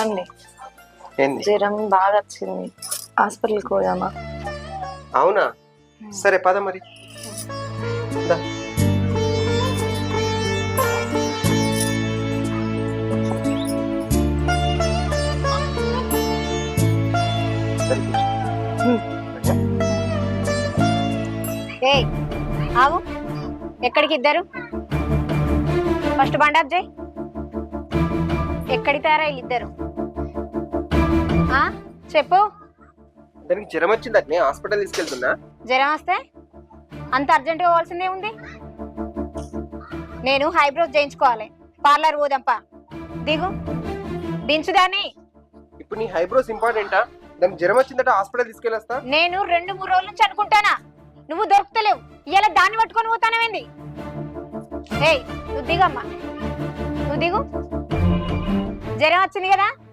ఏమండి ఏంది? జ్వరం బాగా వచ్చింది. హాస్పిటల్కి పోదామా? అవునా? సరే పద మరి. దా. సరే కూర్చో. ఏయ్ ఆగు. ఎక్కడికి ఇద్దరు? ఫస్ట్ బండాప్ చేయి ఎక్కడికి తయారా ఇద్దరు? ఆ? చెప్పు. దానికి జ్వరం వచ్చింది అట్నే హాస్పిటల్ తీసుకెళ్తున్నా. జ్వరం వస్తే అంత అర్జెంటుగా పోవాల్సిందే ఉంది. నేను హైబ్రోస్ చేయించుకోవాలి. పార్లర్ పోదంపా. దిగు. దించుదాని ఇప్పుడు నీ హైబ్రోస్ ఇంపార్టెంటా? దానికి జ్వరం వచ్చిందట హాస్పిటల్ తీసుకెళ్ళొస్తా. నేను రెండు మూడు రోజుల నుంచి అనుకుంటానా? నువ్వు దొరుకుతలేవు. ఇలా దాన్ని పట్టుకొని పోతానవేంది ఏయ్ నువ్వు దిగమ్మా. నువ్వు దిగు. జ్వరం వచ్చింది కదా?